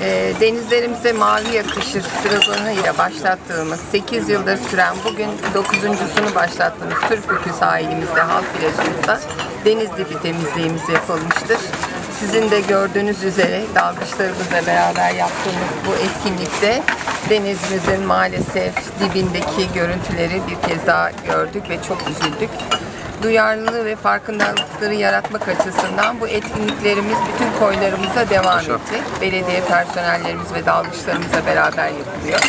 E, denizlerimize mavi yakışır sloganıyla başlattığımız 8 yıldır süren bugün 9.sunu başlattığımız Türkbükü sahilimizde halk plajımızda deniz dibi temizliğimiz yapılmıştır. Sizin de gördüğünüz üzere dalgıçlarımızla beraber yaptığımız bu etkinlikte denizimizin maalesef dibindeki görüntüleri bir kez daha gördük ve çok üzüldük duyarlılığı ve farkındalıkları yaratmak açısından bu etkinliklerimiz bütün koylarımıza devam edecek. Belediye personellerimiz ve dalgıçlarımızla beraber yapılıyor.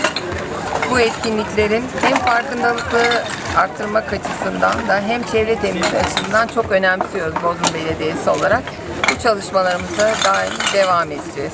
Bu etkinliklerin hem farkındalıkları arttırmak açısından da hem çevre temizliği açısından çok önemsiyoruz Bodrum Belediyesi olarak. Bu çalışmalarımıza daim devam edeceğiz.